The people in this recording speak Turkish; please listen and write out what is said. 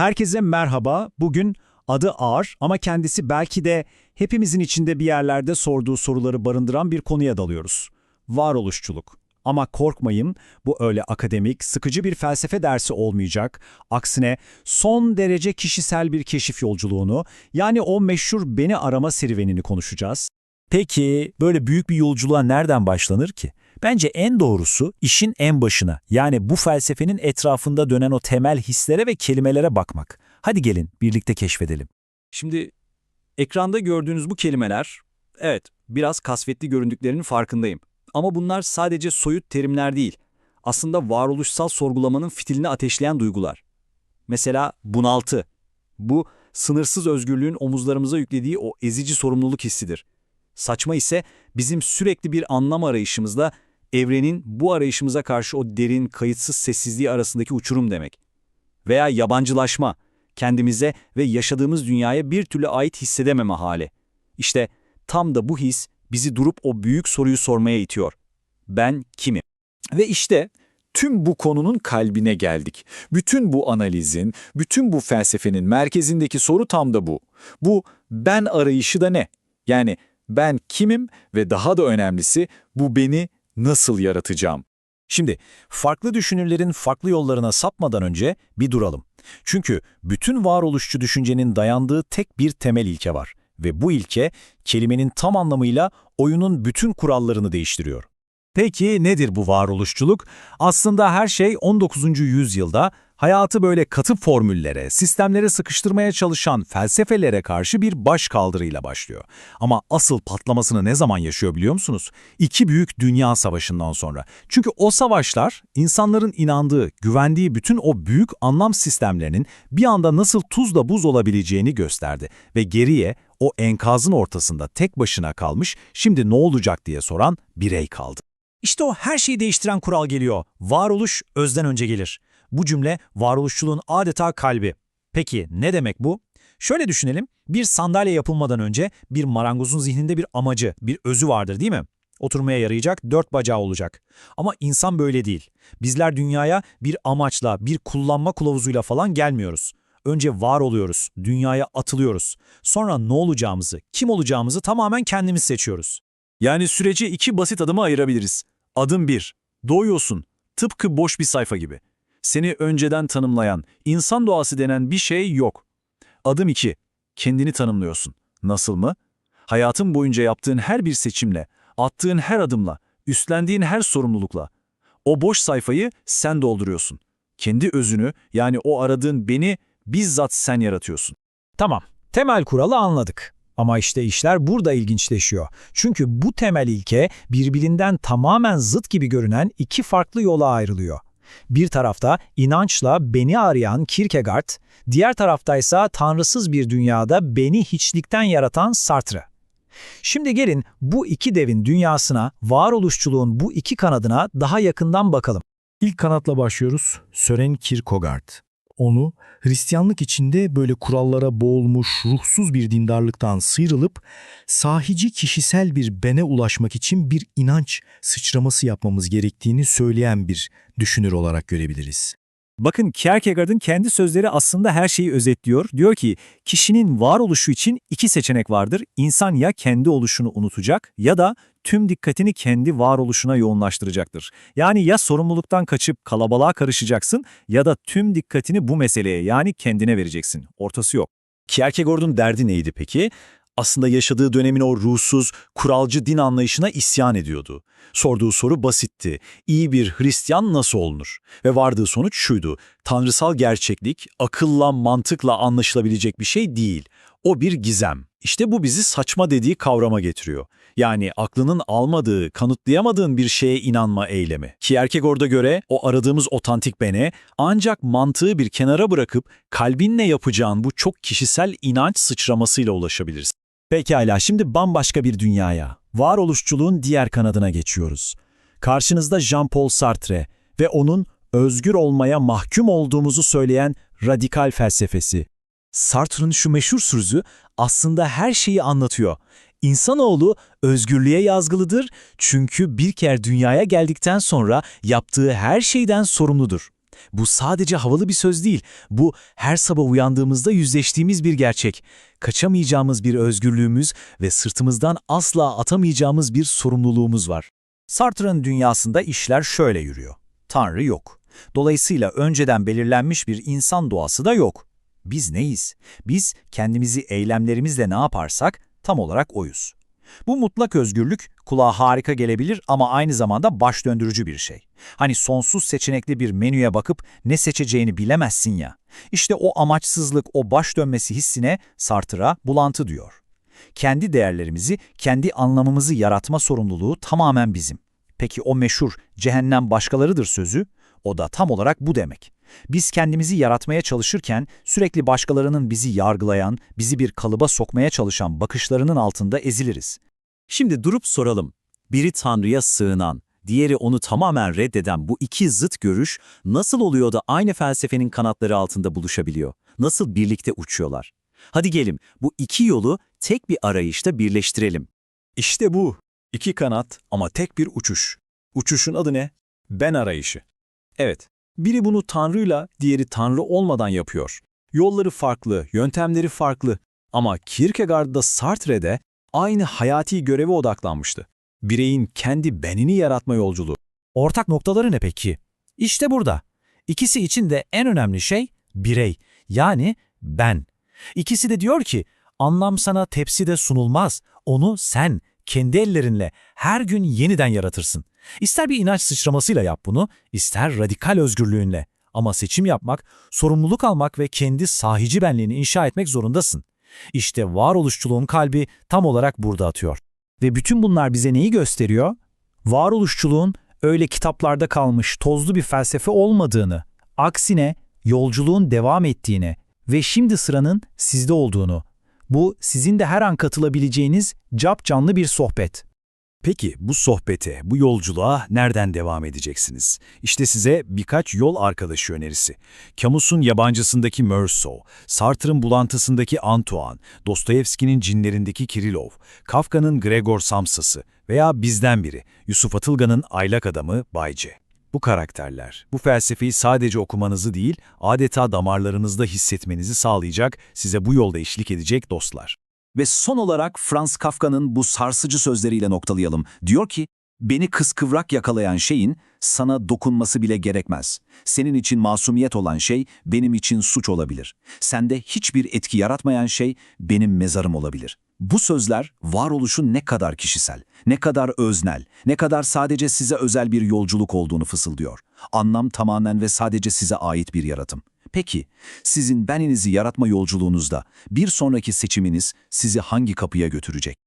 Herkese merhaba. Bugün adı ağır ama kendisi belki de hepimizin içinde bir yerlerde sorduğu soruları barındıran bir konuya dalıyoruz. Varoluşçuluk. Ama korkmayın, bu öyle akademik, sıkıcı bir felsefe dersi olmayacak. Aksine son derece kişisel bir keşif yolculuğunu, yani o meşhur beni arama serüvenini konuşacağız. Peki böyle büyük bir yolculuğa nereden başlanır ki? Bence en doğrusu işin en başına yani bu felsefenin etrafında dönen o temel hislere ve kelimelere bakmak. Hadi gelin birlikte keşfedelim. Şimdi ekranda gördüğünüz bu kelimeler, evet biraz kasvetli göründüklerinin farkındayım. Ama bunlar sadece soyut terimler değil. Aslında varoluşsal sorgulamanın fitilini ateşleyen duygular. Mesela bunaltı. Bu sınırsız özgürlüğün omuzlarımıza yüklediği o ezici sorumluluk hissidir. Saçma ise bizim sürekli bir anlam arayışımızda evrenin bu arayışımıza karşı o derin, kayıtsız sessizliği arasındaki uçurum demek. Veya yabancılaşma, kendimize ve yaşadığımız dünyaya bir türlü ait hissedememe hali. İşte tam da bu his bizi durup o büyük soruyu sormaya itiyor. Ben kimim? Ve işte tüm bu konunun kalbine geldik. Bütün bu analizin, bütün bu felsefenin merkezindeki soru tam da bu. Bu ben arayışı da ne? Yani ben kimim ve daha da önemlisi bu beni nasıl yaratacağım? Şimdi farklı düşünürlerin farklı yollarına sapmadan önce bir duralım. Çünkü bütün varoluşçu düşüncenin dayandığı tek bir temel ilke var. Ve bu ilke kelimenin tam anlamıyla oyunun bütün kurallarını değiştiriyor. Peki nedir bu varoluşçuluk? Aslında her şey 19. yüzyılda hayatı böyle katı formüllere, sistemlere sıkıştırmaya çalışan felsefelere karşı bir baş kaldırıyla başlıyor. Ama asıl patlamasını ne zaman yaşıyor biliyor musunuz? İki büyük dünya savaşından sonra. Çünkü o savaşlar insanların inandığı, güvendiği bütün o büyük anlam sistemlerinin bir anda nasıl tuzla buz olabileceğini gösterdi. Ve geriye o enkazın ortasında tek başına kalmış, şimdi ne olacak diye soran birey kaldı. İşte o her şeyi değiştiren kural geliyor. Varoluş özden önce gelir. Bu cümle varoluşçuluğun adeta kalbi. Peki ne demek bu? Şöyle düşünelim, bir sandalye yapılmadan önce bir marangozun zihninde bir amacı, bir özü vardır değil mi? Oturmaya yarayacak, dört bacağı olacak. Ama insan böyle değil. Bizler dünyaya bir amaçla, bir kullanma kılavuzuyla falan gelmiyoruz. Önce var oluyoruz, dünyaya atılıyoruz. Sonra ne olacağımızı, kim olacağımızı tamamen kendimiz seçiyoruz. Yani süreci iki basit adıma ayırabiliriz. Adım 1. Doğuyorsun. Tıpkı boş bir sayfa gibi. Seni önceden tanımlayan, insan doğası denen bir şey yok. Adım 2. Kendini tanımlıyorsun. Nasıl mı? Hayatın boyunca yaptığın her bir seçimle, attığın her adımla, üstlendiğin her sorumlulukla. O boş sayfayı sen dolduruyorsun. Kendi özünü, yani o aradığın beni bizzat sen yaratıyorsun. Tamam, temel kuralı anladık. Ama işte işler burada ilginçleşiyor. Çünkü bu temel ilke birbirinden tamamen zıt gibi görünen iki farklı yola ayrılıyor. Bir tarafta inançla beni arayan Kierkegaard, diğer taraftaysa tanrısız bir dünyada beni hiçlikten yaratan Sartre. Şimdi gelin bu iki devin dünyasına, varoluşçuluğun bu iki kanadına daha yakından bakalım. İlk kanatla başlıyoruz. Sören Kierkegaard. Onu Hristiyanlık içinde böyle kurallara boğulmuş ruhsuz bir dindarlıktan sıyrılıp sahici kişisel bir bene ulaşmak için bir inanç sıçraması yapmamız gerektiğini söyleyen bir düşünür olarak görebiliriz. Bakın Kierkegaard'ın kendi sözleri aslında her şeyi özetliyor. Diyor ki kişinin varoluşu için iki seçenek vardır. İnsan ya kendi oluşunu unutacak ya da tüm dikkatini kendi varoluşuna yoğunlaştıracaktır. Yani ya sorumluluktan kaçıp kalabalığa karışacaksın ya da tüm dikkatini bu meseleye yani kendine vereceksin. Ortası yok. Kierkegaard'un derdi neydi peki? Aslında yaşadığı dönemin o ruhsuz, kuralcı din anlayışına isyan ediyordu. Sorduğu soru basitti. İyi bir Hristiyan nasıl olunur? Ve vardığı sonuç şuydu. Tanrısal gerçeklik, akılla, mantıkla anlaşılabilecek bir şey değil. O bir gizem. İşte bu bizi saçma dediği kavrama getiriyor. Yani aklının almadığı, kanıtlayamadığın bir şeye inanma eylemi. Kierkegaard'a göre o aradığımız otantik bene ancak mantığı bir kenara bırakıp kalbinle yapacağın bu çok kişisel inanç sıçramasıyla ulaşabilirsin. Pekala şimdi bambaşka bir dünyaya, varoluşçuluğun diğer kanadına geçiyoruz. Karşınızda Jean-Paul Sartre ve onun özgür olmaya mahkum olduğumuzu söyleyen radikal felsefesi. Sartre'ın şu meşhur sözü aslında her şeyi anlatıyor. İnsanoğlu özgürlüğe yazgılıdır çünkü bir kere dünyaya geldikten sonra yaptığı her şeyden sorumludur. Bu sadece havalı bir söz değil. Bu her sabah uyandığımızda yüzleştiğimiz bir gerçek. Kaçamayacağımız bir özgürlüğümüz ve sırtımızdan asla atamayacağımız bir sorumluluğumuz var. Sartre'ın dünyasında işler şöyle yürüyor. Tanrı yok. Dolayısıyla önceden belirlenmiş bir insan doğası da yok. Biz neyiz? Biz kendimizi eylemlerimizle ne yaparsak tam olarak oyuz. Bu mutlak özgürlük kulağa harika gelebilir ama aynı zamanda baş döndürücü bir şey. Hani sonsuz seçenekli bir menüye bakıp ne seçeceğini bilemezsin ya. İşte o amaçsızlık, o baş dönmesi hissine Sartre'a bulantı diyor. Kendi değerlerimizi, kendi anlamımızı yaratma sorumluluğu tamamen bizim. Peki o meşhur cehennem başkalarıdır sözü? O da tam olarak bu demek. Biz kendimizi yaratmaya çalışırken sürekli başkalarının bizi yargılayan, bizi bir kalıba sokmaya çalışan bakışlarının altında eziliriz. Şimdi durup soralım. Biri Tanrı'ya sığınan, diğeri onu tamamen reddeden bu iki zıt görüş nasıl oluyor da aynı felsefenin kanatları altında buluşabiliyor? Nasıl birlikte uçuyorlar? Hadi gelin bu iki yolu tek bir arayışta birleştirelim. İşte bu. İki kanat ama tek bir uçuş. Uçuşun adı ne? Ben arayışı. Evet, biri bunu Tanrı'yla, diğeri Tanrı olmadan yapıyor. Yolları farklı, yöntemleri farklı. Ama Kierkegaard da Sartre de aynı hayati göreve odaklanmıştı. Bireyin kendi benini yaratma yolculuğu. Ortak noktaları ne peki? İşte burada. İkisi için de en önemli şey birey, yani ben. İkisi de diyor ki, anlam sana tepside sunulmaz, onu sen, kendi ellerinle her gün yeniden yaratırsın. İster bir inanç sıçramasıyla yap bunu, ister radikal özgürlüğünle. Ama seçim yapmak, sorumluluk almak ve kendi sahici benliğini inşa etmek zorundasın. İşte varoluşçuluğun kalbi tam olarak burada atıyor. Ve bütün bunlar bize neyi gösteriyor? Varoluşçuluğun öyle kitaplarda kalmış tozlu bir felsefe olmadığını, aksine yolculuğun devam ettiğini ve şimdi sıranın sizde olduğunu. Bu sizin de her an katılabileceğiniz cap canlı bir sohbet. Peki bu sohbete, bu yolculuğa nereden devam edeceksiniz? İşte size birkaç yol arkadaşı önerisi. Camus'un yabancısındaki Meursault, Sartre'ın bulantısındaki Antoine, Dostoyevski'nin cinlerindeki Kirillov, Kafka'nın Gregor Samsa'sı veya bizden biri, Yusuf Atılgan'ın aylak adamı Bayce. Bu karakterler, bu felsefeyi sadece okumanızı değil, adeta damarlarınızda hissetmenizi sağlayacak, size bu yolda eşlik edecek dostlar. Ve son olarak Franz Kafka'nın bu sarsıcı sözleriyle noktalayalım. Diyor ki, beni kıskıvrak yakalayan şeyin sana dokunması bile gerekmez. Senin için masumiyet olan şey benim için suç olabilir. Sende hiçbir etki yaratmayan şey benim mezarım olabilir. Bu sözler varoluşun ne kadar kişisel, ne kadar öznel, ne kadar sadece size özel bir yolculuk olduğunu fısıldıyor. Anlam tamamen ve sadece size ait bir yaratım. Peki, sizin beninizi yaratma yolculuğunuzda bir sonraki seçiminiz sizi hangi kapıya götürecek?